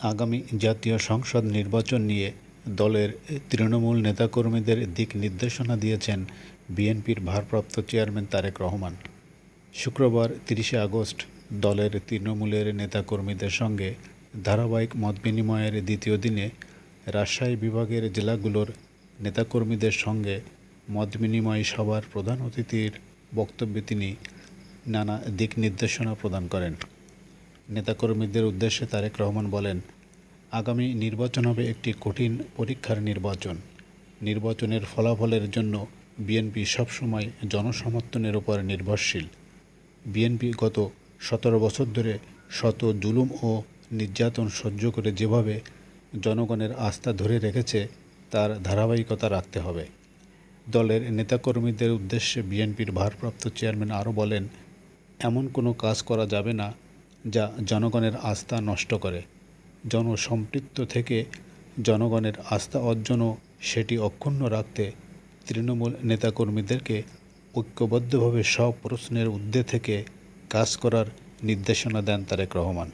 আগামী জাতীয় সংসদ নির্বাচন নিয়ে দলের তৃণমূল নেতাকর্মীদের দিক নির্দেশনা দিয়েছেন বিএনপির ভারপ্রাপ্ত চেয়ারম্যান তারেক রহমান। শুক্রবার তিরিশে আগস্ট দলের তৃণমূলের নেতাকর্মীদের সঙ্গে ধারাবাহিক মতবিনিময়ের দ্বিতীয় দিনে রাজশাহী বিভাগের জেলাগুলোর নেতাকর্মীদের সঙ্গে মতবিনিময় সভার প্রধান অতিথির বক্তব্যে তিনি নানা দিক নির্দেশনা প্রদান করেন। নেতাকর্মীদের উদ্দেশ্যে তারেক রহমান বলেন, আগামী নির্বাচন হবে একটি কঠিন পরীক্ষার নির্বাচন। নির্বাচনের ফলাফলের জন্য বিএনপি সবসময় জনসমর্থনের উপর নির্ভরশীল। বিএনপি গত সতেরো বছর ধরে শত জুলুম ও নির্যাতন সহ্য করে যেভাবে জনগণের আস্থা ধরে রেখেছে, তার ধারাবাহিকতা রাখতে হবে। দলের নেতাকর্মীদের উদ্দেশ্যে বিএনপির ভারপ্রাপ্ত চেয়ারম্যান আরও বলেন, এমন কোনো কাজ করা যাবে না যা জনগণের আস্থা নষ্ট করে। জনসম্পৃক্ত থেকে জনগণের আস্থা অর্জনও সেটি অক্ষুণ্ণ রাখতে তৃণমূল নেতাকর্মীদেরকে ঐক্যবদ্ধভাবে সব প্রশ্নের উদ্দে থেকে কাজ করার নির্দেশনা দেন তারেক রহমান।